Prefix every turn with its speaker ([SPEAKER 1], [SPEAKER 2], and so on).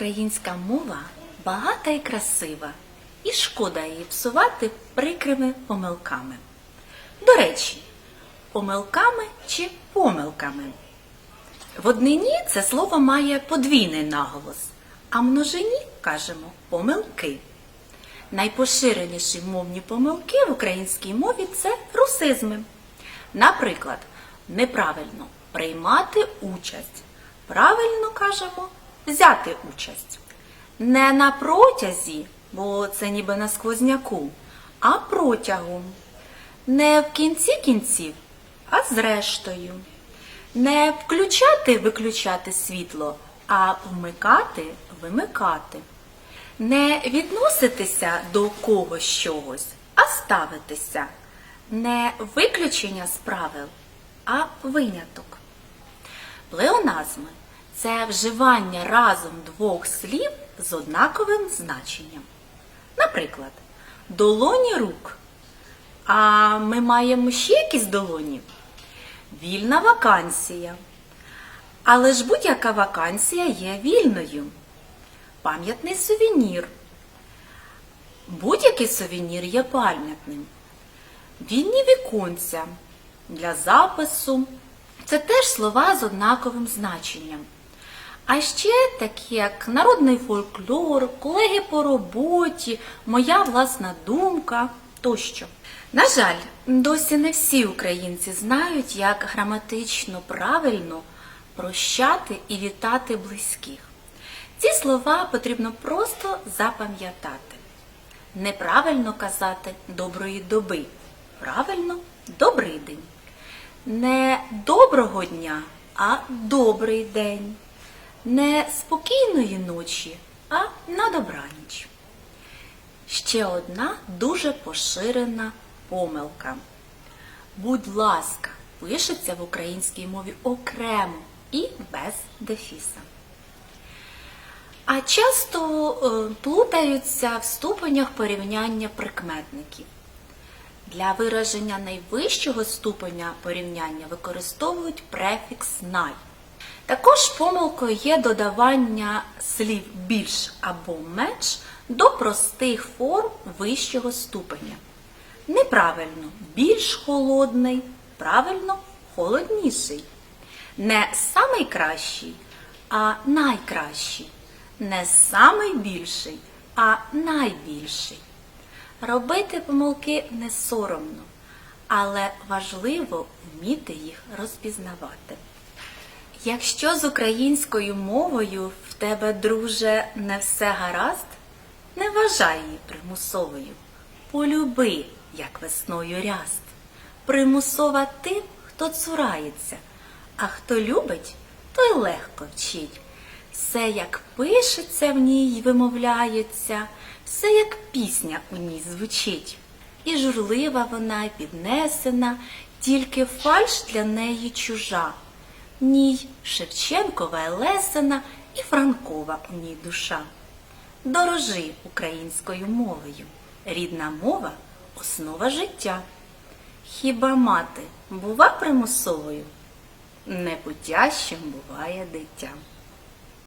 [SPEAKER 1] Українська мова багата і красива, і шкода її псувати прикрими помилками. До речі, помилками чи помилками. В однині це слово має подвійний наголос, а множині кажемо помилки. Найпоширеніші мовні помилки в українській мові це русизми. Наприклад, неправильно приймати участь. Правильно кажемо взяти участь. Не на протязі, бо це ніби на сквозняку, а протягом. Не в кінці кінців, а зрештою. Не включати виключати світло, а вмикати вимикати. Не відноситися до когось чогось, а ставитися. Не виключення з правил, а виняток. Плеоназми це вживання разом двох слів з однаковим значенням. Наприклад, долоні рук. А ми маємо ще якісь долоні? Вільна вакансія. Але ж будь-яка вакансія є вільною. Пам'ятний сувенір. Будь-який сувенір є пам'ятним. Вільні віконця для запису. Це теж слова з однаковим значенням. А ще такі, як народний фольклор, колеги по роботі, моя власна думка тощо. На жаль, досі не всі українці знають, як граматично правильно прощати і вітати близьких. Ці слова потрібно просто запам'ятати. Неправильно казати доброї доби. Правильно добрий день. Не доброго дня, а добрий день. Не спокійної ночі, а на добраніч. Ще одна дуже поширена помилка. Будь ласка, пишеться в українській мові окремо і без дефіса. А часто е, плутаються в ступенях порівняння прикметників. Для вираження найвищого ступеня порівняння використовують префікс най. Також помилкою є додавання слів більш або менш до простих форм вищого ступеня. Неправильно більш холодний, правильно холодніший. Не самий кращий, а найкращий. Не самий більший, а найбільший. Робити помилки не соромно, але важливо вміти їх розпізнавати. Якщо з українською мовою в тебе, друже, не все гаразд, не вважай її примусовою. Полюби, як весною ряст. Примусова тим, хто цурається, а хто любить, той легко вчить. Все, як пишеться в ній й вимовляється, все, як пісня у ній звучить. І журлива вона, і піднесена, тільки фальш для неї чужа. Ній Шевченкова Лесина і Франкова у ній душа. Дорожи українською мовою. Рідна мова основа життя. Хіба мати бува примусовою? Непутящим буває дитя.